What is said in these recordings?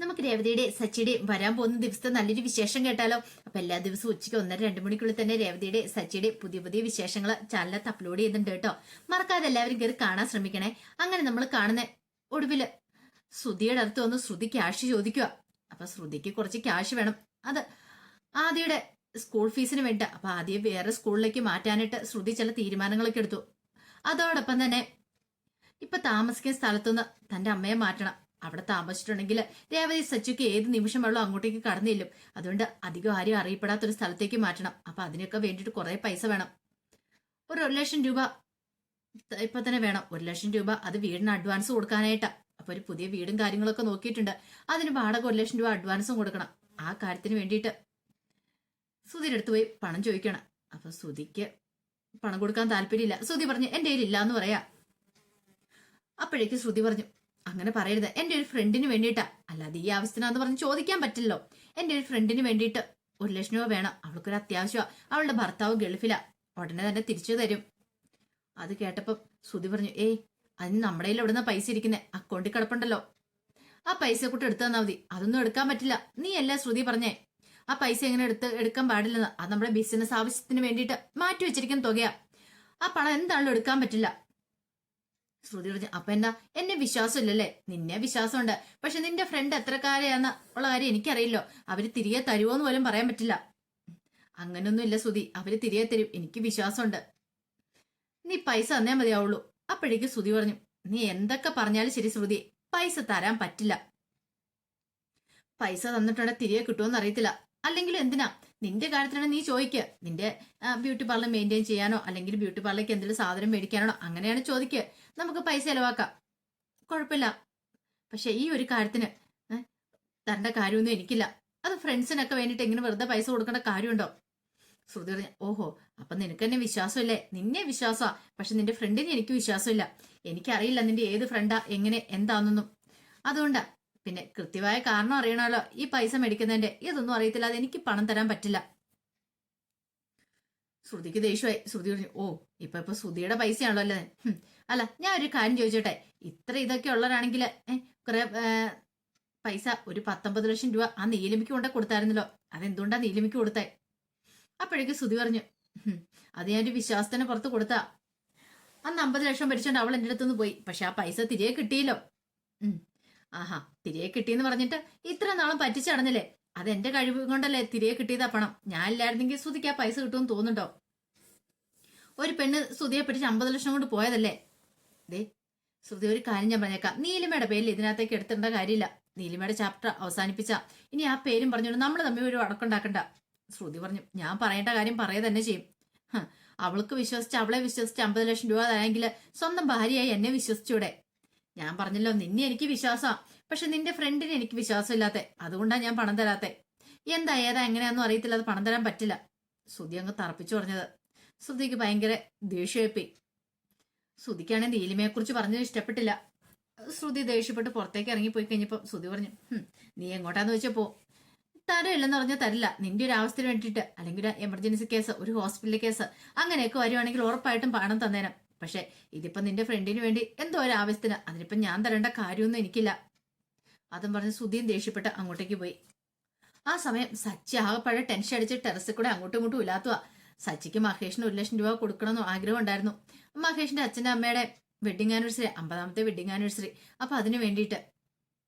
നമുക്ക് രേവതിയുടെ സച്ചിയുടെ വരാൻ പോകുന്ന ദിവസത്തെ നല്ലൊരു വിശേഷം കേട്ടാലോ? അപ്പൊ എല്ലാ ദിവസവും ഉച്ചയ്ക്ക് ഒന്നര രണ്ടു മണിക്കുള്ളിൽ തന്നെ രേവതിയുടെ സച്ചിയുടെ പുതിയ പുതിയ വിശേഷങ്ങൾ ചാനലത്ത് അപ്ലോഡ് ചെയ്യുന്നുണ്ട് കേട്ടോ. മറക്കാതെ എല്ലാവരും കയറി കാണാൻ ശ്രമിക്കണേ. അങ്ങനെ നമ്മൾ കാണുന്ന ഒടുവിൽ ശ്രുതിയുടെ അടുത്ത് വന്ന് ശ്രുതി ക്യാഷ് ചോദിക്കുക അപ്പൊ ശ്രുതിക്ക് കുറച്ച് ക്യാഷ് വേണം. അത് ആദ്യയുടെ സ്കൂൾ ഫീസിന് വേണ്ട അപ്പൊ ആദ്യം വേറെ സ്കൂളിലേക്ക് മാറ്റാനായിട്ട് ശ്രുതി ചില തീരുമാനങ്ങളൊക്കെ എടുത്തു. അതോടൊപ്പം തന്നെ ഇപ്പൊ താമസിക്കുന്ന സ്ഥലത്തുനിന്ന് തന്റെ അമ്മയെ മാറ്റണം. അവിടെ താമസിച്ചിട്ടുണ്ടെങ്കിൽ രേവതി സച്ചുക്ക് ഏത് നിമിഷം വെള്ളം അങ്ങോട്ടേക്ക് കടന്നില്ലും. അതുകൊണ്ട് അധികം ആരും അറിയപ്പെടാത്ത ഒരു സ്ഥലത്തേക്ക് മാറ്റണം. അപ്പൊ അതിനൊക്കെ വേണ്ടിയിട്ട് കുറെ പൈസ വേണം. ഒരു ഒരു ലക്ഷം രൂപ ഇപ്പൊ തന്നെ വേണം. ഒരു ലക്ഷം രൂപ അത് വീടിന് അഡ്വാൻസ് കൊടുക്കാനായിട്ടാ. അപ്പൊ ഒരു പുതിയ വീടും കാര്യങ്ങളൊക്കെ നോക്കിയിട്ടുണ്ട്. അതിന് വാടക ഒരു ലക്ഷം രൂപ അഡ്വാൻസും കൊടുക്കണം. ആ കാര്യത്തിന് വേണ്ടിയിട്ട് സുധിയുടെ പോയി പണം ചോദിക്കണം. അപ്പൊ സുധിക്ക് പണം കൊടുക്കാൻ താല്പര്യമില്ല. സുധി പറഞ്ഞു എന്റെ കയ്യിൽ ഇല്ല എന്ന് പറയാ. അപ്പോഴേക്ക് ശ്രുതി പറഞ്ഞു അങ്ങനെ പറയരുത്. എന്റെ ഒരു ഫ്രണ്ടിന് വേണ്ടിയിട്ടാ. അല്ലാതെ ഈ ആവശ്യത്തിനാന്ന് പറഞ്ഞ് ചോദിക്കാൻ പറ്റില്ലല്ലോ. എന്റെ ഒരു ഫ്രണ്ടിന് വേണ്ടിയിട്ട്. ഒരു ലക്ഷം രൂപ വേണം. അവൾക്കൊരു അത്യാവശ്യമാണ് അവളുടെ ഭർത്താവ് ഗൾഫിലാ. ഉടനെ തന്നെ തിരിച്ചു തരും. അത് കേട്ടപ്പം ശ്രുതി പറഞ്ഞു ഏയ് അതിന് നമ്മുടെ കയ്യിൽ എവിടുന്ന പൈസ ഇരിക്കുന്നേ? അക്കൗണ്ടിൽ കിടപ്പുണ്ടല്ലോ. ആ പൈസ കൂട്ടി എടുത്തു തന്നാൽ മതി. അതൊന്നും എടുക്കാൻ പറ്റില്ല. നീ അല്ല ശ്രുതി പറഞ്ഞേ? ആ പൈസ എങ്ങനെ എടുത്ത് എടുക്കാൻ പാടില്ലെന്ന്? അത് നമ്മുടെ ബിസിനസ് ആവശ്യത്തിന് വേണ്ടിയിട്ട് മാറ്റി വെച്ചിരിക്കുന്ന തുകയാ. ആ പണം എന്താണല്ലോ എടുക്കാൻ പറ്റില്ല. ശ്രുതി പറഞ്ഞു അപ്പൊ എന്താ? എന്നെ വിശ്വാസമില്ലല്ലേ? നിന്നെ വിശ്വാസമുണ്ട്. പക്ഷെ നിന്റെ ഫ്രണ്ട് എത്രക്കാരെയാന്ന് ഉള്ള കാര്യം എനിക്കറിയില്ലോ. അവർ തിരികെ തരുമോന്ന് പോലും പറയാൻ പറ്റില്ല. അങ്ങനൊന്നും ഇല്ല ശ്രുതി. അവർ തിരികെ തരും. എനിക്ക് വിശ്വാസമുണ്ട്. നീ പൈസ തന്നേ മതിയാവുള്ളൂ. അപ്പോഴേക്ക് ശ്രുതി പറഞ്ഞു നീ എന്തൊക്കെ പറഞ്ഞാലും ശരി ശ്രുതി. പൈസ തരാൻ പറ്റില്ല. പൈസ തന്നിട്ടുണ്ടെ തിരികെ കിട്ടുമെന്ന് അറിയത്തില്ല. അല്ലെങ്കിൽ എന്തിനാ? നിന്റെ കാര്യത്തിനാണ് നീ ചോദിക്കുക നിന്റെ ബ്യൂട്ടി പാർലർ മെയിന്റെയിൻ ചെയ്യാനോ അല്ലെങ്കിൽ ബ്യൂട്ടി പാർലർക്ക് എന്തെങ്കിലും സാധനം മേടിക്കാനോ അങ്ങനെയാണ് ചോദിക്കുക നമുക്ക് പൈസ ചിലവാക്കാം. കുഴപ്പമില്ല പക്ഷെ ഈ ഒരു കാര്യത്തിന് തന്റെ കാര്യമൊന്നും എനിക്കില്ല. അത് ഫ്രണ്ട്സിനൊക്കെ വേണ്ടിയിട്ട് എങ്ങനെ വെറുതെ പൈസ കൊടുക്കേണ്ട കാര്യമുണ്ടോ? ശ്രുതി പറഞ്ഞു ഓഹോ അപ്പൊ നിനക്ക് എന്നെ വിശ്വാസമില്ലേ? നിന്നെ വിശ്വാസമാ പക്ഷെ നിന്റെ ഫ്രണ്ടിന് എനിക്ക് വിശ്വാസമില്ല. എനിക്കറിയില്ല നിന്റെ ഏത് ഫ്രണ്ടാ എങ്ങനെ എന്താണെന്നൊന്നും. അതുകൊണ്ടാ പിന്നെ കൃത്യമായ കാരണം അറിയണമല്ലോ. ഈ പൈസ മേടിക്കുന്നതിന്റെ ഇതൊന്നും അറിയത്തില്ല അത് എനിക്ക് പണം തരാൻ പറ്റില്ല. ശ്രുതിക്ക് ദേഷ്യമായി. ശ്രുതി പറഞ്ഞു ഓ ഇപ്പൊ ഇപ്പൊ ശ്രുതിയുടെ പൈസയാണല്ലോ അല്ലേ. അല്ല ഞാൻ ഒരു കാര്യം ചോദിച്ചോട്ടെ? ഇത്ര ഇതൊക്കെ ഉള്ളവരാണെങ്കിൽ കുറെ പൈസ ഒരു പത്തൊമ്പത് ലക്ഷം രൂപ ആ നീലിമിക്ക് കൊണ്ടേ കൊടുത്തായിരുന്നല്ലോ. അതെന്തുകൊണ്ടാ നീലിമിക്ക് കൊടുത്തേ? അപ്പോഴേക്ക് സുതി പറഞ്ഞു അത് ഞാൻ ഒരു വിശ്വാസത്തിന് പുറത്ത് കൊടുത്താ. അന്ന് അമ്പത് ലക്ഷം പഠിച്ചോണ്ട് അവൾ എന്റെ അടുത്തുനിന്ന് പോയി. പക്ഷെ ആ പൈസ തിരികെ കിട്ടിയല്ലോ. ആഹാ തിരികെ കിട്ടിയെന്ന് പറഞ്ഞിട്ട് ഇത്ര നാളും പറ്റിച്ചടഞ്ഞില്ലേ അത് എന്റെ കഴിവ് കൊണ്ടല്ലേ തിരികെ കിട്ടിയതാ പണം? ഞാൻ ഇല്ലായിരുന്നെങ്കിൽ സുതിക്ക് ആ പൈസ കിട്ടുമെന്ന് തോന്നുന്നുണ്ടോ? ഒരു പെണ്ണ് സുതിയെ പിടിച്ച് അമ്പത് ലക്ഷം കൊണ്ട് പോയതല്ലേ? ദേ ശ്രുതി ഒരു കാര്യം ഞാൻ പറഞ്ഞേക്കാം. നീലിമയുടെ പേരിൽ ഇതിനകത്തേക്ക് എടുത്തേണ്ട കാര്യമില്ല. നീലിമയുടെ ചാപ്റ്റർ അവസാനിപ്പിച്ച. ഇനി ആ പേരും പറഞ്ഞുകൊണ്ട് നമ്മൾ തമ്മിൽ ഒരു അടക്കുണ്ടാക്കണ്ട ശ്രുതി പറഞ്ഞു ഞാൻ പറയേണ്ട കാര്യം പറയുക തന്നെ ചെയ്യും. അവൾക്ക് വിശ്വസിച്ച് അവളെ വിശ്വസിച്ച് അമ്പത് ലക്ഷം രൂപ തരാമെങ്കിൽ സ്വന്തം ഭാര്യയായി എന്നെ വിശ്വസിച്ചൂടെ? ഞാൻ പറഞ്ഞല്ലോ നിന്നെ എനിക്ക് വിശ്വാസമാണ് പക്ഷെ നിന്റെ ഫ്രണ്ടിന് എനിക്ക് വിശ്വാസമില്ലാത്ത. അതുകൊണ്ടാണ് ഞാൻ പണം തരാത്തെ. എന്താ ഏതാ എങ്ങനെയാണെന്നും അറിയത്തില്ല. അത് പണം തരാൻ പറ്റില്ല. ശ്രുതി അങ്ങ് തറപ്പിച്ചു പറഞ്ഞത്. ശ്രുതിക്ക് ഭയങ്കര ദേഷ്യമായിപ്പോയി ശ്രുതിക്കാണെങ്കിൽ നീലിമയെ കുറിച്ച് പറഞ്ഞത് ഇഷ്ടപ്പെട്ടില്ല. ശ്രുതി ദേഷ്യപ്പെട്ട് പുറത്തേക്ക് ഇറങ്ങിപ്പോയി കഴിഞ്ഞപ്പോൾ ശ്രുതി പറഞ്ഞു നീ എങ്ങോട്ടാന്ന് വെച്ചപ്പോ പോ. തരമില്ലെന്ന് പറഞ്ഞാൽ തരില്ല. നിന്റെ ഒരു അവസ്ഥ വേണ്ടിയിട്ട്. അല്ലെങ്കിൽ ഒരു എമർജൻസി കേസ് ഒരു ഹോസ്പിറ്റൽ കേസ് അങ്ങനെയൊക്കെ വരുവാണെങ്കിൽ ഉറപ്പായിട്ടും പണം തന്നേനം. പക്ഷെ ഇതിപ്പോ നിന്റെ ഫ്രണ്ടിന് വേണ്ടി എന്തോ ഒരു ആവശ്യത്തിന്. അതിനിപ്പോ ഞാൻ തരേണ്ട കാര്യമൊന്നും എനിക്കില്ല. അതും പറഞ്ഞ് സുധിയും ദേഷ്യപ്പെട്ട് അങ്ങോട്ടേക്ക് പോയി. ആ സമയം സച്ചി ആകെപ്പഴ ടെൻഷൻ അടിച്ച് ടെറസിൽ കൂടെ അങ്ങോട്ടും ഇങ്ങോട്ടും ഇല്ലാത്തുവാ സച്ചിക്ക് മഹേഷിന് ഒരു ലക്ഷം രൂപ കൊടുക്കണമെന്ന് ആഗ്രഹം ഉണ്ടായിരുന്നു മഹേഷിന്റെ അച്ഛന്റെ അമ്മയുടെ വെഡിങ് ആനിവേഴ്സറി അമ്പതാമത്തെ വെഡിങ് ആനിവേഴ്സറി അപ്പൊ അതിന് വേണ്ടിയിട്ട്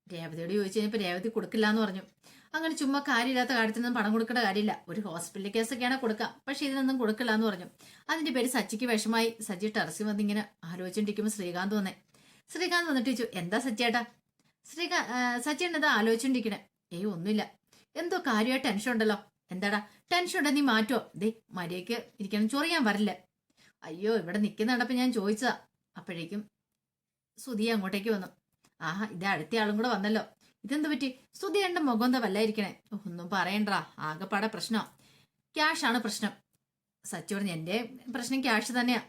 രേവതിയോട് ചോദിച്ചു കഴിഞ്ഞപ്പോൾ രേവതി കൊടുക്കില്ല എന്ന് പറഞ്ഞു. അങ്ങനെ ചുമ്മാ കാര്യമില്ലാത്ത കാര്യത്തിനൊന്നും പണം കൊടുക്കേണ്ട കാര്യമില്ല. ഒരു ഹോസ്പിറ്റൽ കേസൊക്കെയാണ് കൊടുക്കാം പക്ഷെ ഇതിനൊന്നും കൊടുക്കില്ല എന്ന് പറഞ്ഞു. അതിന്റെ പേര് സച്ചിക്ക് വിഷമായി. സച്ചി ടെറസിൽ വന്ന് ഇങ്ങനെ ആലോചിച്ചോണ്ടിരിക്കുമ്പോൾ ശ്രീകാന്ത് വന്നേ. ശ്രീകാന്ത് വന്നിട്ട് ചോദിച്ചു എന്താ സച്ചിയേട്ടാ ശ്രീകാ സച്ചി എന്താ ആലോചിച്ചോണ്ടിരിക്കണേ? ഏയ് ഒന്നുമില്ല. എന്തോ കാര്യമായിട്ട് ടെൻഷൻ ഉണ്ടല്ലോ. എന്താടാ? ടെൻഷൻ ഉണ്ടെ? നീ മാറ്റോ. ദേ മര്യാദയ്ക്ക് ഇരിക്കണം. ചൊറിയാൻ വരില്ല. അയ്യോ ഇവിടെ നിൽക്കുന്ന കണ്ടപ്പോ ഞാൻ ചോദിച്ചതാ. അപ്പോഴേക്കും സുധി അങ്ങോട്ടേക്ക് വന്നു. ആഹാ ഇത് അടുത്ത ആളും കൂടെ വന്നല്ലോ. ഇതെന്ത് പറ്റി? സുധിയുടെ മുഖം എന്താ വല്ലായിരിക്കണേ? ഒന്നും പറയണ്ടാ. ആകെപ്പാടെ പ്രശ്നം. ക്യാഷ് ആണ് പ്രശ്നം. സച്ചു പറഞ്ഞു എന്റെ പ്രശ്നം ക്യാഷ് തന്നെയാ.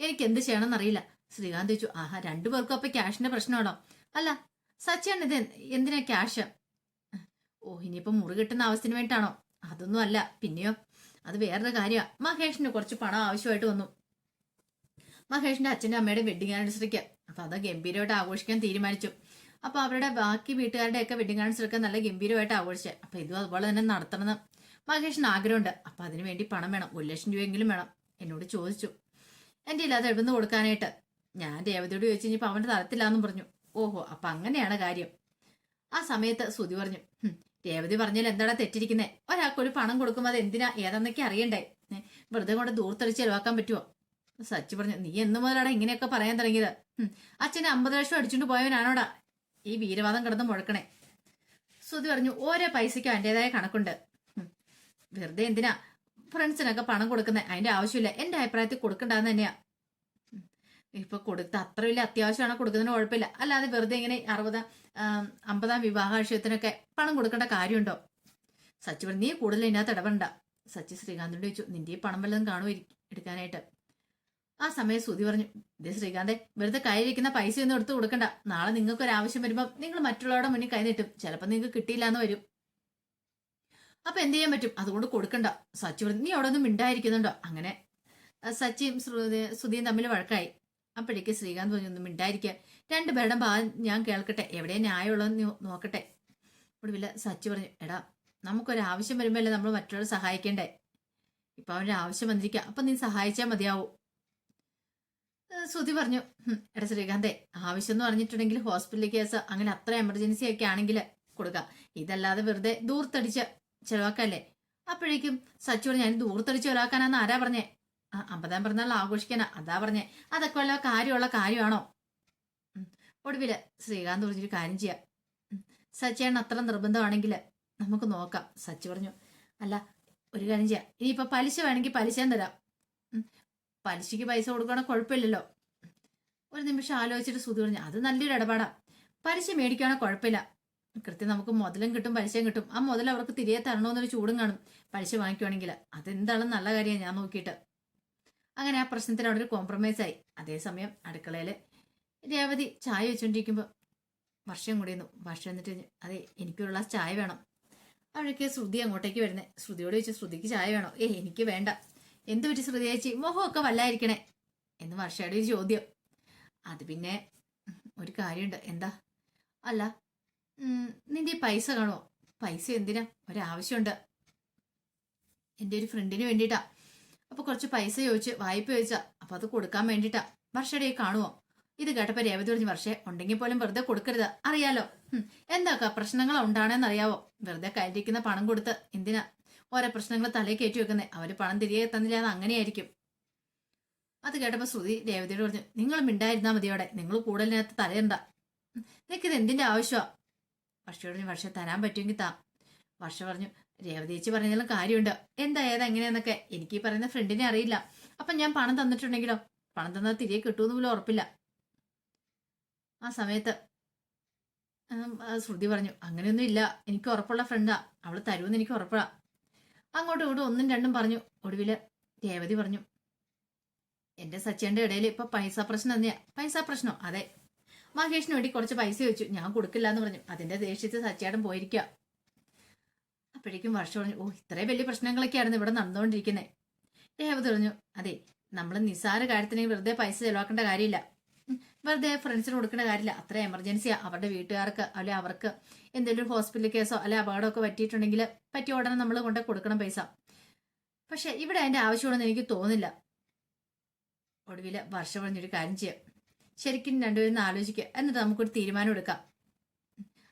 എനിക്ക് എന്ത് ചെയ്യണമെന്ന് അറിയില്ല. ശ്രീകാന്ത് ചോദിച്ചു ആഹാ രണ്ടുപേർക്കും അപ്പൊ ക്യാഷിന്റെ പ്രശ്നമാണോ? അല്ല സച്ചിയാണ് ഇത് എന്തിനാ ക്യാഷ് ഓ ഇനിയിപ്പോ മുറി കിട്ടുന്ന ആവശ്യത്തിന് വേണ്ടിയിട്ടാണോ? അതൊന്നും അല്ല പിന്നെയോ? അത് വേറൊരു കാര്യമാണ് മഹേഷിന് കുറച്ച് പണം ആവശ്യമായിട്ട് വന്നു. മഹേഷിന്റെ അച്ഛന്റെ അമ്മയുടെ വെഡിങ് ആനിവേഴ്സറിക്ക് അപ്പൊ അത് ഗംഭീരമായിട്ട് ആഘോഷിക്കാൻ തീരുമാനിച്ചു. അപ്പൊ അവരുടെ ബാക്കി വീട്ടുകാരുടെ ഒക്കെ വെഡിങ് ആനിവേഴ്സറി ഒക്കെ നല്ല ഗംഭീരമായിട്ട് ആഘോഷിച്ചത് അപ്പൊ ഇതും അതുപോലെ തന്നെ നടത്തണമെന്ന് മഹേഷിന് ആഗ്രഹമുണ്ട്. അപ്പൊ അതിനു വേണ്ടി പണം വേണം. ഒരു ലക്ഷം രൂപയെങ്കിലും വേണം. എന്നോട് ചോദിച്ചു. എന്റെ ഇല്ലാതെ എവിടുന്ന് കൊടുക്കാനായിട്ട്? ഞാൻ രേവതിയോട് ചോദിച്ചു. കഴിഞ്ഞപ്പോ അവന്റെ തരത്തില്ലാന്നും പറഞ്ഞു. ഓഹോ അപ്പൊ അങ്ങനെയാണ് കാര്യം. ആ സമയത്ത് സുതി പറഞ്ഞു. "ഹും, രേവതി പറഞ്ഞാൽ എന്താടാ തെറ്റിരിക്കുന്നേ? ഒരാൾക്ക് ഒരു പണം കൊടുക്കുമ്പോൾ അത് എന്തിനാ? ഏതെന്നൊക്കെ അറിയണ്ടേ? വെറുതെ കൊണ്ട് ദൂർത്തടിച്ച് ചെലവാക്കാൻ പറ്റുമോ സച്ചി പറഞ്ഞു നീ എന്ന് മുതലാടാ ഇങ്ങനെയൊക്കെ പറയാൻ തുടങ്ങിയത്? അച്ഛനെ അമ്പത് ലക്ഷം അടിച്ചുകൊണ്ട് പോയവനാണോടാ? ഈ വീരവാദം കിടന്ന് മുഴക്കണേ. സുതി പറഞ്ഞു ഓരോ പൈസയ്ക്കും അതിന്റെതായ കണക്കുണ്ട്. വെറുതെ എന്തിനാ? ഫ്രണ്ട്സിനൊക്കെ പണം കൊടുക്കുന്നത് അതിന്റെ ആവശ്യമില്ല. എന്റെ അഭിപ്രായത്തിൽ കൊടുക്കണ്ടെന്ന് തന്നെയാ. ഇപ്പൊ കൊടുത്ത അത്ര വലിയ അത്യാവശ്യമാണ് കൊടുക്കുന്നതിന് കുഴപ്പമില്ല. അല്ലാതെ വെറുതെ ഇങ്ങനെ അറുപതാം അമ്പതാം വിവാഹാശയത്തിനൊക്കെ പണം കൊടുക്കേണ്ട കാര്യമുണ്ടോ? സച്ചി പറഞ്ഞു നീ കൂടുതൽ ഇതിനകത്ത് ഇടപെടണ്ട. സച്ചി ശ്രീകാന്തിനോട് ചോദിച്ചു നിന്റെ ഈ പണം വല്ലതും കാണുമോ എടുക്കാനായിട്ട്? ആ സമയം സുതി പറഞ്ഞു ഇതേ ശ്രീകാന്തെ വെറുതെ കയ്യിലിരിക്കുന്ന പൈസ ഒന്നും എടുത്ത് കൊടുക്കണ്ട. നാളെ നിങ്ങൾക്ക് ഒരു ആവശ്യം വരുമ്പോൾ നിങ്ങൾ മറ്റുള്ളവരുടെ മുന്നിൽ കൈ നീട്ടും. ചിലപ്പോൾ നിങ്ങൾക്ക് കിട്ടിയില്ല എന്ന് വരും. അപ്പൊ എന്ത് ചെയ്യാൻ പറ്റും? അതുകൊണ്ട് കൊടുക്കണ്ട. സച്ചി പറഞ്ഞു നീ അവിടെ ഒന്നും മിണ്ടായിരിക്കുന്നുണ്ടോ അങ്ങനെ സച്ചിയും സുതിയും തമ്മിൽ വഴക്കായി. അപ്പോഴേക്ക് ശ്രീകാന്ത് പറഞ്ഞു ഒന്നും മിണ്ടായിരിക്കുക രണ്ടുപേരുടെ ഭാഗം ഞാൻ കേൾക്കട്ടെ. എവിടെ ന്യായമുള്ളതെന്ന് നോക്കട്ടെ. ഒടുവില്ല സച്ചു പറഞ്ഞു എടാ നമുക്കൊരാവശ്യം വരുമ്പോഴല്ലേ നമ്മൾ മറ്റുള്ളവരെ സഹായിക്കണ്ടേ? ഇപ്പൊ അവന്റെ ആവശ്യം വന്നിരിക്കുക അപ്പൊ നീ സഹായിച്ചാൽ മതിയാവൂ. ശ്രുതി പറഞ്ഞു "ഹും, എടാ ശ്രീകാന്തേ ആവശ്യം എന്ന് പറഞ്ഞിട്ടുണ്ടെങ്കിൽ ഹോസ്പിറ്റൽ കേസ് അങ്ങനെ അത്ര എമർജൻസി ഒക്കെ ആണെങ്കിൽ കൊടുക്കാം. ഇതല്ലാതെ വെറുതെ ദൂർത്തടിച്ച് ചെലവാക്കല്ലേ? അപ്പോഴേക്കും സച്ചു പറഞ്ഞു ഞാൻ ദൂർത്തടിച്ച് ചെലവാക്കാനാന്ന് ആരാ പറഞ്ഞേ? അമ്പതാം പിറന്നാൾ ആഘോഷിക്കാനാ. അതാ പറഞ്ഞേ. അതൊക്കെ വല്ല കാര്യമുള്ള കാര്യമാണോ. ഒടുവിൽ ശ്രീകാന്ത് പറഞ്ഞൊരു കാര്യം ചെയ്യാം. സച്ചേണ് അത്ര നിർബന്ധമാണെങ്കിൽ നമുക്ക് നോക്കാം. സച്ചു പറഞ്ഞു അല്ല ഒരു കാര്യം ചെയ്യാം. ഇനിയിപ്പോ പലിശ വേണമെങ്കിൽ പലിശയും തരാം. പലിശയ്ക്ക് പൈസ കൊടുക്കണ കുഴപ്പമില്ലല്ലോ. ഒരു നിമിഷം ആലോചിച്ചിട്ട് സുധി പറഞ്ഞു അത് നല്ലൊരു ഇടപാടാ. പലിശ മേടിക്കുകയാണെ കുഴപ്പമില്ല. കൃത്യം നമുക്ക് മുതലും കിട്ടും പലിശയും കിട്ടും. ആ മുതൽ അവർക്ക് തിരികെ തരണമെന്നൊരു ചൂടും കാണും പലിശ വാങ്ങിക്കുവാണെങ്കിൽ അതെന്താണെന്ന് നല്ല കാര്യമാണ് ഞാൻ നോക്കിയിട്ട്. അങ്ങനെ ആ പ്രശ്നത്തിന് അവിടെ ഒരു കോംപ്രമൈസ് ആയി. അതേസമയം അടുക്കളയിൽ രേവതി ചായ വെച്ചുകൊണ്ടിരിക്കുമ്പോൾ വർഷം കൂടിയിരുന്നു വർഷം എന്നിട്ട് അതെ എനിക്കൊരു ചായ വേണം. അവിടേക്ക് ശ്രുതി അങ്ങോട്ടേക്ക് വരുന്നത് ശ്രുതിയോട് ചോദിച്ചു ശ്രുതിക്ക് ചായ വേണോ? ഏ എനിക്ക് വേണ്ട. എന്ത് പറ്റി ശ്രുതി ചേച്ചി? മുഖമൊക്കെ വല്ലായിരിക്കണേ. എന്ന് വർഷയുടെ ഒരു ചോദ്യം. അത് പിന്നെ ഒരു കാര്യമുണ്ട്. എന്താ? അല്ല നിന്റെ പൈസ കാണുമോ പൈസ എന്തിനാ? ഒരാവശ്യമുണ്ട്. എന്റെ ഒരു ഫ്രണ്ടിന് വേണ്ടിയിട്ടാ. അപ്പൊ കുറച്ച് പൈസ ചോദിച്ച് വായ്പ ചോദിച്ചാ അപ്പൊ അത് കൊടുക്കാൻ വേണ്ടിയിട്ടാ വർഷയുടെ കാണുമോ ഇത് കേട്ടപ്പോ രേവതി പറഞ്ഞു വർഷേ ഉണ്ടെങ്കിൽ പോലും വെറുതെ കൊടുക്കരുത്. അറിയാലോ. എന്താക്ക പ്രശ്നങ്ങൾ ഉണ്ടാണെന്ന് അറിയാവോ വെറുതെ കയറ്റിരിക്കുന്ന പണം കൊടുത്ത് എന്തിനാ? ഓരോ പ്രശ്നങ്ങൾ തലയിൽ കയറ്റി വെക്കുന്നത് അവർ പണം തിരികെ തന്നില്ല എന്ന് അങ്ങനെയായിരിക്കും. അത് കേട്ടപ്പോ ശ്രുതി രേവതിയോട് പറഞ്ഞു നിങ്ങൾ മിണ്ടായിരുന്നാ മതിയോടെ നിങ്ങൾ കൂടുതലിനകത്ത് തലയണ്ട നിനക്കിത് എന്തിന്റെ ആവശ്യമാ വർഷയോട് പറഞ്ഞു വർഷ തരാൻ പറ്റുമെങ്കിൽ താ. വർഷ പറഞ്ഞു രേവതി ചേച്ചി പറഞ്ഞാലും കാര്യമുണ്ട്. എന്താ ഏതാ എങ്ങനെയാന്നൊക്കെ എനിക്ക് ഈ പറയുന്ന ഫ്രണ്ടിനെ അറിയില്ല. അപ്പൊ ഞാൻ പണം തന്നിട്ടുണ്ടെങ്കിലോ? പണം തന്നാൽ തിരികെ കിട്ടുമെന്ന് പോലും ഉറപ്പില്ല. ആ സമയത്ത് ശ്രുതി പറഞ്ഞു അങ്ങനെയൊന്നും ഇല്ല. എനിക്ക് ഉറപ്പുള്ള ഫ്രണ്ടാ അവൾ തരുമെന്ന് എനിക്ക് ഉറപ്പാ. അങ്ങോട്ടും ഇങ്ങോട്ടും ഒന്നും രണ്ടും പറഞ്ഞു. ഒടുവിൽ രേവതി പറഞ്ഞു എന്റെ സച്ചേന്റെ ഇടയിൽ ഇപ്പൊ പൈസ പ്രശ്നം തന്നെയാ. പൈസ പ്രശ്നം അതെ. മഹേഷിന് വേണ്ടി കുറച്ച് പൈസ ചോദിച്ചു. ഞാൻ കൊടുക്കില്ല എന്ന് പറഞ്ഞു. അതിന്റെ ദേഷ്യത്തിൽ സച്ചേട്ടൻ പോയിരിക്കുക അപ്പോഴേക്കും വർഷം പറഞ്ഞു ഓ ഇത്രയും വലിയ പ്രശ്നങ്ങളൊക്കെയായിരുന്നു ഇവിടെ നടന്നുകൊണ്ടിരിക്കുന്നത് രേവതി പറഞ്ഞു അതെ നമ്മൾ നിസ്സാര കാര്യത്തിന് വെറുതെ പൈസ ചെലവാക്കേണ്ട കാര്യമില്ല. വെറുതെ ഫ്രണ്ട്സിന് കൊടുക്കേണ്ട കാര്യമില്ല. അത്ര എമർജൻസിയാ അവരുടെ വീട്ടുകാർക്ക് അല്ലെ അവർക്ക് എന്തെങ്കിലും ഹോസ്പിറ്റൽ കേസോ അല്ലെ അപകടമൊക്കെ പറ്റിയിട്ടുണ്ടെങ്കിൽ പറ്റിയ ഉടനെ നമ്മൾ കൊണ്ട് കൊടുക്കണം പൈസ. പക്ഷെ ഇവിടെ അതിന്റെ ആവശ്യമുണ്ടെന്ന് എനിക്ക് തോന്നുന്നില്ല. ഒടുവിൽ വർഷം പറഞ്ഞൊരു കാര്യം ചെയ്യാം. ശരിക്കും രണ്ടുപേരും ആലോചിക്കുക എന്നിട്ട് നമുക്കൊരു തീരുമാനം എടുക്കാം.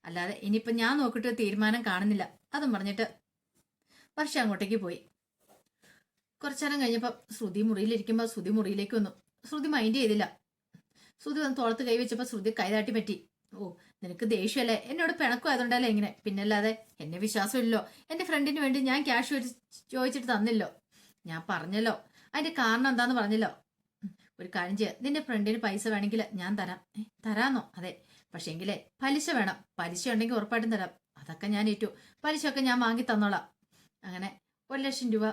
അല്ലാതെ ഇനിയിപ്പം ഞാൻ നോക്കിയിട്ട് തീരുമാനം കാണുന്നില്ല. അതും പറഞ്ഞിട്ട് വർഷ അങ്ങോട്ടേക്ക് പോയി. കുറച്ചു നേരം കഴിഞ്ഞപ്പോൾ ശ്രുതി മുറിയിലിരിക്കുമ്പോൾ ശ്രുതി മുറിയിലേക്ക് വന്നു. ശ്രുതി മൈൻഡ് ചെയ്തില്ല. ശ്രുതി വന്ന് തോളത്ത് കൈ വെച്ചപ്പോൾ ശ്രുതി കൈതാട്ടി പറ്റി. ഓ നിനക്ക് ദേഷ്യമല്ലേ? എന്നോട് പിണക്കുമായതുകൊണ്ടല്ലേ ഇങ്ങനെ? പിന്നല്ലാതെ എന്നെ വിശ്വാസമില്ലല്ലോ. എന്റെ ഫ്രണ്ടിന് വേണ്ടി ഞാൻ ക്യാഷ് ചോദിച്ചിട്ട് തന്നില്ലോ. ഞാൻ പറഞ്ഞല്ലോ. അതിന്റെ കാരണം എന്താന്ന് പറഞ്ഞല്ലോ. ഒരു കാര്യം ചെയ്യാം. നിന്റെ ഫ്രണ്ടിന് പൈസ വേണമെങ്കിൽ ഞാൻ തരാം. തരാന്നോ? അതെ. പക്ഷേങ്കിലേ പലിശ വേണം. പലിശ ഉണ്ടെങ്കിൽ ഉറപ്പായിട്ടും തരാം. അതൊക്കെ ഞാൻ ഏറ്റു. പലിശയൊക്കെ ഞാൻ വാങ്ങി തന്നോളാം. അങ്ങനെ ഒരു ലക്ഷം രൂപ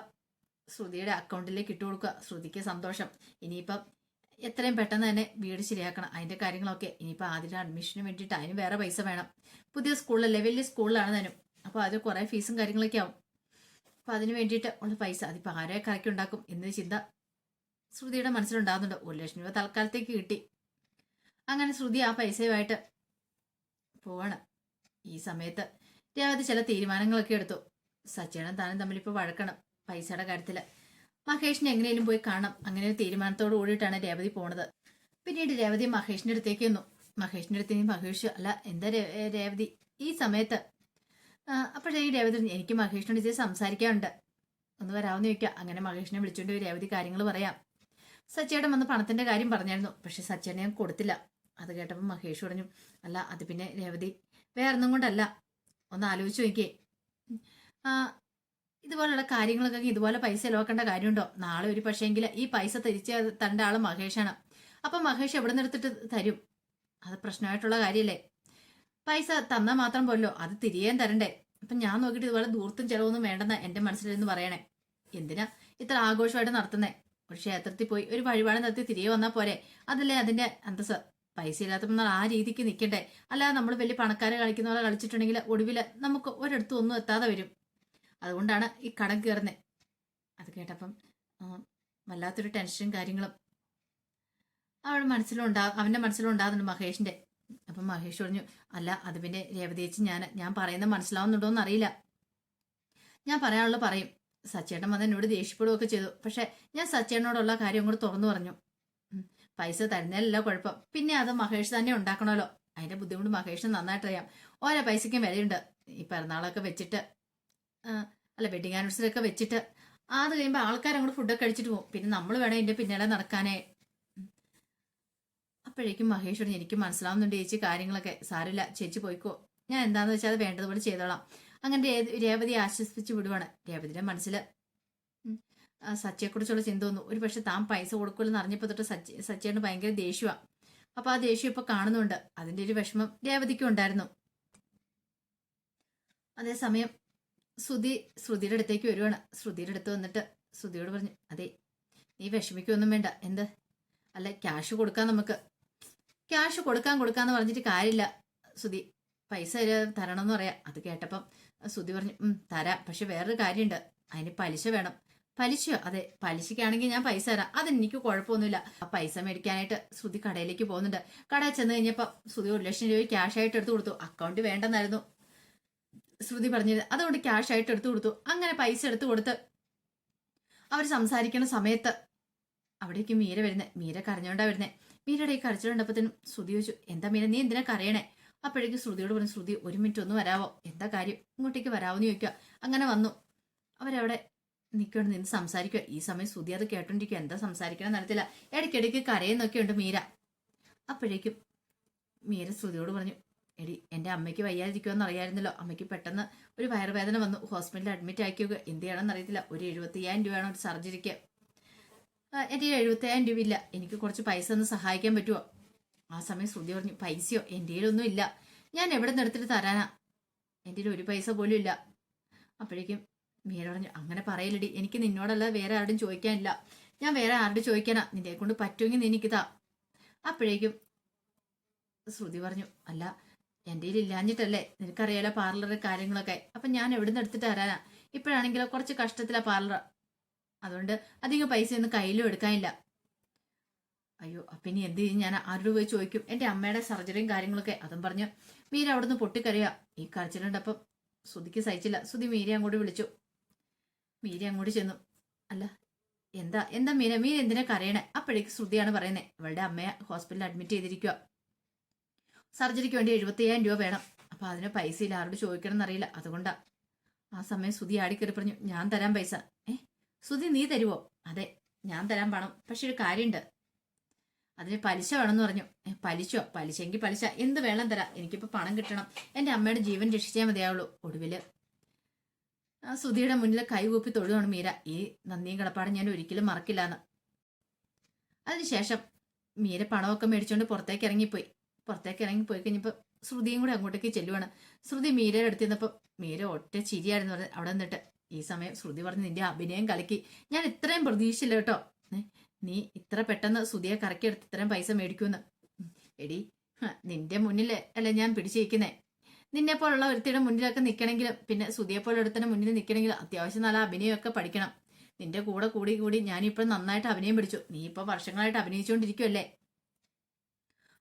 ശ്രുതിയുടെ അക്കൗണ്ടിലേക്ക് ഇട്ടു കൊടുക്കുക. ശ്രുതിക്ക് സന്തോഷം. ഇനിയിപ്പം എത്രയും പെട്ടെന്ന് തന്നെ വീട് ശരിയാക്കണം. അതിന്റെ കാര്യങ്ങളൊക്കെ ഇനിയിപ്പോൾ ആദ്യത്തെ അഡ്മിഷന് വേണ്ടിയിട്ട് അതിന് വേറെ പൈസ വേണം. പുതിയ സ്കൂളിലല്ലേ? വലിയ സ്കൂളിലാണ് താനും അപ്പോൾ അത് കുറേ ഫീസും കാര്യങ്ങളൊക്കെ ആവും. അപ്പോൾ അതിന് വേണ്ടിയിട്ട് ഉള്ള പൈസ അതിപ്പോൾ ആരെ കറക്കി ഉണ്ടാക്കും? എന്നൊരു ചിന്ത ശ്രുതിയുടെ മനസ്സിലുണ്ടാകുന്നുണ്ട്. ഒരു ലക്ഷം രൂപ തൽക്കാലത്തേക്ക് കിട്ടി. അങ്ങനെ ശ്രുതി ആ പൈസയുമായിട്ട് പോവാണ്. ഈ സമയത്ത് രേവതി ചില തീരുമാനങ്ങളൊക്കെ എടുത്തു. സച്ചേണും താനും തമ്മിൽ ഇപ്പോൾ വഴക്കണം പൈസയുടെ കാര്യത്തിൽ മഹേഷിനെ എങ്ങനെയും പോയി കാണണം. അങ്ങനെ ഒരു തീരുമാനത്തോട് കൂടിയിട്ടാണ് രേവതി പോണത്. പിന്നീട് രേവതി മഹേഷിന്റെ അടുത്തേക്ക് വന്നു മഹേഷിന്റെ നീ മഹേഷ് അല്ല എന്താ രേവതി? ഈ സമയത്ത് അപ്പോഴത്തേക്ക് രേവതി എനിക്ക് മഹേഷിനോട് ഇച്ചിരി സംസാരിക്കാനുണ്ട്. ഒന്ന് വരാമെന്ന് ചോദിക്കുക അങ്ങനെ മഹേഷിനെ വിളിച്ചുകൊണ്ട് രേവതി കാര്യങ്ങൾ പറയാം. സച്ചേട്ടൻ വന്ന് പണത്തിന്റെ കാര്യം പറഞ്ഞായിരുന്നു. പക്ഷെ സച്ചേട്ടനെ ഞാൻ കൊടുത്തില്ല. അത് കേട്ടപ്പോൾ മഹേഷ് പറഞ്ഞു അല്ല അത് പിന്നെ രേവതി. വേറെ ഒന്നും കൊണ്ടല്ല. ഒന്ന് ആലോചിച്ച് നോക്കിയേ. ആ ഇതുപോലുള്ള കാര്യങ്ങളൊക്കെ ഇതുപോലെ പൈസ ലോക്കേണ്ട കാര്യമുണ്ടോ? നാളെ ഒരു പക്ഷേങ്കിൽ ഈ പൈസ തിരിച്ച് തണ്ട ആൾ മഹേഷാണ്. അപ്പം മഹേഷ് എവിടെ നിന്നെടുത്തിട്ട് തരും? അത് പ്രശ്നമായിട്ടുള്ള കാര്യമല്ലേ പൈസ തന്നാൽ മാത്രം പോലോ അത് തിരികെയും തരണ്ടേ. അപ്പം ഞാൻ നോക്കിയിട്ട് ഇതുപോലെ ദൂർത്തും ചിലവൊന്നും വേണ്ടെന്ന് എന്റെ മനസ്സിലിരുന്ന് പറയണേ. എന്തിനാ ഇത്ര ആഘോഷമായിട്ട് നടത്തുന്നേ? ഒരു ക്ഷേത്രത്തിൽ പോയി ഒരു വഴിപാട് നടത്തി തിരികെ വന്നാൽ പോരെ. അതല്ലേ അതിന്റെ അന്തസ് പൈസ ഇല്ലാത്തപ്പോൾ നമ്മൾ ആ രീതിക്ക് നിൽക്കണ്ടേ അല്ലാതെ നമ്മൾ വലിയ പണക്കാരെ കളിക്കുന്ന പോലെ കളിച്ചിട്ടുണ്ടെങ്കിൽ ഒടുവിൽ നമുക്ക് ഒരിടത്തും ഒന്നും എത്താതെ വരും. അതുകൊണ്ടാണ് ഈ കടം കയറുന്നത് അത് കേട്ടപ്പം വല്ലാത്തൊരു ടെൻഷനും കാര്യങ്ങളും അവളുടെ മനസ്സിലുണ്ടാ അവന്റെ മനസ്സിലുണ്ടാകുന്നുണ്ട് മഹേഷിന്റെ അപ്പം മഹേഷ് പറഞ്ഞു അല്ല അത് പിന്നെ രേവതിയേച്ചി ഞാൻ ഞാൻ പറയുന്നത് മനസ്സിലാവുന്നുണ്ടോ എന്ന് അറിയില്ല ഞാൻ പറയാനുള്ള പറയും. സച്ചേട്ടൻ വന്ന് എന്നോട് ദേഷ്യപ്പെടുകയൊക്കെ ചെയ്തു. പക്ഷെ ഞാൻ സച്ചേട്ടനോടുള്ള കാര്യം കൂടെ തുറന്നു പറഞ്ഞു. പൈസ തരുന്നതിലല്ല കുഴപ്പം. പിന്നെ അത് മഹേഷ് തന്നെ ഉണ്ടാക്കണമല്ലോ. അതിന്റെ ബുദ്ധിമുട്ട് മഹേഷിന് നന്നായിട്ട് അറിയാം ഓരോ പൈസയ്ക്കും വിലയുണ്ട്. ഈ പിറന്നാളൊക്കെ വെച്ചിട്ട് അല്ല വെഡിങ് ആനിവേഴ്സറി ഒക്കെ വെച്ചിട്ട് അത് കഴിയുമ്പോൾ ആൾക്കാർ അങ്ങോട്ട് ഫുഡൊക്കെ കഴിച്ചിട്ട് പോകും. പിന്നെ നമ്മൾ വേണം ഇതിന്റെ പിന്നാലെ നടക്കാനേ. അപ്പോഴേക്കും മഹേഷ് പറഞ്ഞു എനിക്ക് മനസ്സിലാവുന്നുണ്ട് ചേച്ചി കാര്യങ്ങളൊക്കെ. സാരില്ല ചേച്ചി പോയിക്കോ. ഞാൻ എന്താന്ന് വെച്ചാൽ അത് വേണ്ടതുപോലെ ചെയ്തോളാം. അങ്ങനെ രേവതി ആശ്വസിപ്പിച്ച് വിടുവാണ് രേവതിയുടെ മനസ്സിൽ സച്ചയെക്കുറിച്ചുള്ള ചിന്ത വന്നു. ഒരു പക്ഷെ താൻ പൈസ കൊടുക്കില്ലെന്ന് അറിഞ്ഞപ്പോൾ തൊട്ട് സച്ചി സച്ചിയാണ് ഭയങ്കര ദേഷ്യമാണ് അപ്പോൾ ആ ദേഷ്യം ഇപ്പോൾ കാണുന്നുണ്ട്. അതിന്റെ ഒരു വിഷമം രേവതിക്കും ഉണ്ടായിരുന്നു. അതേസമയം ശ്രുതി ശ്രുതിയുടെ അടുത്തേക്ക് വരുവാണ്. ശ്രുതിയുടെ അടുത്ത് വന്നിട്ട് ശ്രുതിയോട് പറഞ്ഞു അതെ നീ വിഷമിക്കൊന്നും വേണ്ട. എന്ത്? അല്ല ക്യാഷ് കൊടുക്കാൻ നമുക്ക്. ക്യാഷ് കൊടുക്കാൻ കൊടുക്കാന്ന് പറഞ്ഞിട്ട് കാര്യമില്ല. ശ്രുതി പൈസ തരണം എന്ന് പറയാം. അത് കേട്ടപ്പം ശ്രുതി പറഞ്ഞു തരാം. പക്ഷെ വേറൊരു കാര്യമുണ്ട്. അതിന് പലിശ വേണം. പലിശയോ? അതെ പലിശയ്ക്കാണെങ്കിൽ ഞാൻ പൈസ തരാം. അതെനിക്ക് കുഴപ്പമൊന്നുമില്ല. ആ പൈസ മേടിക്കാനായിട്ട് ശ്രുതി കടയിലേക്ക് പോകുന്നുണ്ട്. കടയിൽ ചെന്ന് കഴിഞ്ഞപ്പോൾ ശ്രുതി ഒരു ലക്ഷം രൂപ ക്യാഷ് ആയിട്ട് എടുത്തു കൊടുത്തു. അക്കൗണ്ട് വേണ്ടെന്നായിരുന്നു. ശ്രുതി പറഞ്ഞത് അതുകൊണ്ട് ക്യാഷ് ആയിട്ട് എടുത്തു കൊടുത്തു. അങ്ങനെ പൈസ എടുത്തു കൊടുത്ത് അവർ സംസാരിക്കുന്ന സമയത്ത് അവിടേക്ക് മീര വരുന്നേ. മീര കരഞ്ഞോണ്ടാ വരുന്നേ. മീരയുടെ ഈ കരച്ചിലുണ്ടപ്പത്തിനും ശ്രുതി ചോദിച്ചു എന്താ മീര നീ എന്തിനാ കരയണേ? അപ്പോഴേക്കും ശ്രുതിയോട് പറഞ്ഞു ശ്രുതി ഒരു മിനിറ്റ് ഒന്ന് വരാവോ? എന്താ കാര്യം? ഇങ്ങോട്ടേക്ക് വരാവോ എന്ന് ചോദിക്കുക. അങ്ങനെ വന്നു. അവരവിടെ നിൽക്കൊണ്ട് നിന്ന് സംസാരിക്കുക ഈ സമയം ശ്രുതി അത് കേട്ടോണ്ടിരിക്കുക എന്താ സംസാരിക്കണം നടത്തില്ല ഇടയ്ക്കിടയ്ക്ക് കരയെന്നൊക്കെ ഉണ്ട് മീര. അപ്പോഴേക്കും മീര ശ്രുതിയോട് പറഞ്ഞു എടി എന്റെ അമ്മയ്ക്ക് വയ്യാതിരിക്കുമെന്ന് അറിയായിരുന്നല്ലോ. അമ്മയ്ക്ക് പെട്ടെന്ന് ഒരു വയറുവേദന വന്നു. ഹോസ്പിറ്റലിൽ അഡ്മിറ്റ് ആക്കിയോ എന്ത് ചെയ്യണമെന്ന് അറിയത്തില്ല. ഒരു എഴുപത്തിയ്യായിരം രൂപയാണ് ഒരു സർജറിക്ക് എന്റെ എഴുപത്തിയ്യായിരം രൂപ ഇല്ല എനിക്ക് കുറച്ച് പൈസ ഒന്ന് സഹായിക്കാൻ പറ്റുമോ ആ സമയം ശ്രുതി പറഞ്ഞു പൈസയോ? എന്റെ കയ്യിലൊന്നും ഇല്ല. ഞാൻ എവിടെ നിന്ന് എടുത്തിട്ട് തരാനാ എന്റെ ഒരു പൈസ പോലും ഇല്ല. അപ്പോഴേക്കും മീര പറഞ്ഞു അങ്ങനെ പറയലടി എനിക്ക് നിന്നോടല്ല വേറെ ആരോടും ചോദിക്കാനില്ല. ഞാൻ വേറെ ആരോട് ചോദിക്കാനാ. നിന്നെ കൊണ്ട് പറ്റുമെങ്കിൽ നീ എനിക്ക് അപ്പോഴേക്കും ശ്രുതി പറഞ്ഞു അല്ല എന്റെ കയ്യിൽ ഇല്ലാഞ്ഞിട്ടല്ലേ? നിനക്കറിയാലോ പാർലറുടെ കാര്യങ്ങളൊക്കെ. അപ്പം ഞാൻ എവിടെ നിന്ന് എടുത്തിട്ട് തരാനാ? ഇപ്പോഴാണെങ്കിലോ കുറച്ച് കഷ്ടത്തിലാ പാർലർ. അതുകൊണ്ട് അധികം പൈസ ഒന്നും കയ്യിലും എടുക്കാനില്ല. അയ്യോ അപ്പം ഇനി എന്ത് ചെയ്യും? ഞാൻ ആരോട് പോയി ചോദിക്കും. എന്റെ അമ്മയുടെ സർജറിയും കാര്യങ്ങളൊക്കെ. അതും പറഞ്ഞു മീര അവിടുന്ന് പൊട്ടിക്കരയാ. ഈ കരച്ചിലുണ്ടപ്പം ശ്രുതിക്ക് സഹിച്ചില്ല. ശ്രുതി മീര അങ്ങോട്ട് വിളിച്ചു. മീര അങ്ങോട്ട് ചെന്നു. അല്ല എന്താ എന്താ മീന മീൻ എന്തിനാ കരയണേ? അപ്പോഴേക്ക് ശ്രുതിയാണ് പറയുന്നത് അവളുടെ അമ്മയെ ഹോസ്പിറ്റലിൽ അഡ്മിറ്റ് ചെയ്തിരിക്കുക സർജറിക്ക് വേണ്ടി എഴുപത്തയ്യായിരം രൂപ വേണം. അപ്പൊ അതിന് പൈസ ഇല്ല. ആരോട് ചോദിക്കണം എന്നറിയില്ല അതുകൊണ്ടാ. ആ സമയം സുധി ആടിക്കറി പറഞ്ഞു ഞാൻ തരാം പൈസ. ഏ സുധി നീ തരുവോ? അതെ ഞാൻ തരാൻ പണം. പക്ഷെ ഒരു കാര്യമുണ്ട് അതിന് പലിശ വേണമെന്ന് പറഞ്ഞു. പലിശോ പലിശ പലിശയെങ്കിൽ പലിശ. എന്ത് വേണം തരാം. എനിക്കിപ്പോ പണം കിട്ടണം. എന്റെ അമ്മയുടെ ജീവൻ രക്ഷിച്ചാൽ മതിയാവുള്ളൂ. ഒടുവിൽ ആ സുധിയുടെ മുന്നിൽ കൈകൂപ്പി തൊഴുതാണ് മീര. ഈ നന്ദിയും കടപ്പാടും ഞാൻ ഒരിക്കലും മറക്കില്ലാന്ന്. അതിനുശേഷം മീര പണമൊക്കെ മേടിച്ചുകൊണ്ട് പുറത്തേക്ക് ഇറങ്ങിപ്പോയി. പുറത്തേക്ക് ഇറങ്ങി പോയി കഴിഞ്ഞപ്പോൾ ശ്രുതിയും കൂടെ അങ്ങോട്ടേക്ക് ചെല്ലുവാണ്. ശ്രുതി മീരയുടെ അടുത്ത് നിന്നപ്പോൾ മീര ഒറ്റ ചിരിയായിരുന്നു അവിടെ നിന്നിട്ട്. ഈ സമയം ശ്രുതി പറഞ്ഞ് നിന്റെ അഭിനയം കലക്കി. ഞാൻ ഇത്രയും പ്രതീക്ഷിച്ചില്ല കേട്ടോ. നീ ഇത്ര പെട്ടെന്ന് ശ്രുതിയെ കറക്കിയെടുത്ത് ഇത്രയും പൈസ മേടിക്കുമെന്ന്. എടി നിന്റെ മുന്നിൽ അല്ല ഞാൻ പിടിച്ചിരിക്കുന്നേ? നിന്നെ പോലുള്ള ഒരുത്തിയുടെ മുന്നിലൊക്കെ നിൽക്കണമെങ്കിലും പിന്നെ സുധിയെ പോലെ മുന്നിൽ നിൽക്കണമെങ്കിലും അത്യാവശ്യം നല്ല അഭിനയമൊക്കെ പഠിക്കണം. നിന്റെ കൂടെ കൂടി കൂടി ഞാനിപ്പോൾ നന്നായിട്ട് അഭിനയം പിടിച്ചു. നീ ഇപ്പോൾ വർഷങ്ങളായിട്ട് അഭിനയിച്ചുകൊണ്ടിരിക്കുമല്ലേ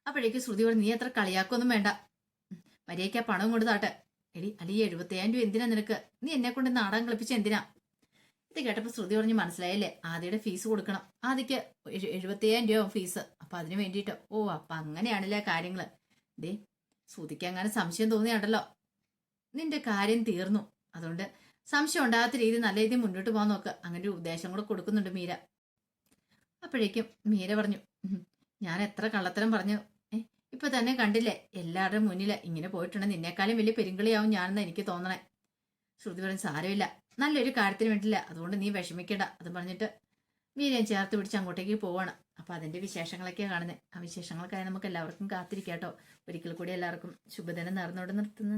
അപ്പോഴേക്ക് ശ്രുതി പറഞ്ഞു നീ അത്ര കളിയാക്കൊന്നും വേണ്ട. മര്യാദയ്ക്ക് ആ പണം കൊണ്ട് താട്ടെ. എടി ഈ എഴുപത്തയ്യായിരം രൂപ എന്തിനാ നിനക്ക്? നീ എന്നെ കൊണ്ട് നാടകം കളിപ്പിച്ച എന്തിനാ? ഇത് കേട്ടപ്പോൾ ശ്രുതി പറഞ്ഞ് മനസ്സിലായല്ലേ? ആദ്യയുടെ ഫീസ് കൊടുക്കണം. ആദ്യക്ക് എഴുപത്തിയായിരം രൂപ ഫീസ്. അപ്പൊ അതിന് വേണ്ടിയിട്ട്? ഓ അപ്പൊ അങ്ങനെയാണല്ലേ കാര്യങ്ങൾ. ദേ ശ്രുതിക്ക് അങ്ങനെ സംശയം തോന്നിയാണ്ടല്ലോ. നിന്റെ കാര്യം തീർന്നു. അതുകൊണ്ട് സംശയം ഉണ്ടാകാത്ത രീതി നല്ല രീതിയിൽ മുന്നോട്ട് പോകാൻ നോക്ക്. അങ്ങനെ ഒരു ഉദ്ദേശം കൂടെ കൊടുക്കുന്നുണ്ട് മീര. അപ്പോഴേക്കും മീര പറഞ്ഞു ഞാൻ എത്ര കള്ളത്തരം പറഞ്ഞു. ഇപ്പൊ തന്നെ കണ്ടില്ലേ എല്ലാവരുടെയും മുന്നിൽ ഇങ്ങനെ പോയിട്ടുണ്ട്. നിന്നേക്കാളും വലിയ പെരുങ്കളിയാവും ഞാനെന്ന് എനിക്ക് തോന്നണേ. ശ്രുതി പറഞ്ഞു സാരമില്ല. നല്ലൊരു കാര്യത്തിന് വേണ്ടിയില്ല. അതുകൊണ്ട് നീ വിഷമിക്കണ്ട. അത് പറഞ്ഞിട്ട് മീരയും ചേർത്ത് പിടിച്ച് അങ്ങോട്ടേക്ക് പോവാണ്. അപ്പോൾ അതിന്റെ വിശേഷങ്ങളൊക്കെയാണ് കാണുന്നത് ആ വിശേഷങ്ങൾക്കായി നമുക്ക് എല്ലാവർക്കും കാത്തിരിക്കാട്ടോ. ഒരിക്കൽ കൂടി എല്ലാവർക്കും ശുഭദിനം നേർന്നോട് നിർത്തുന്നു.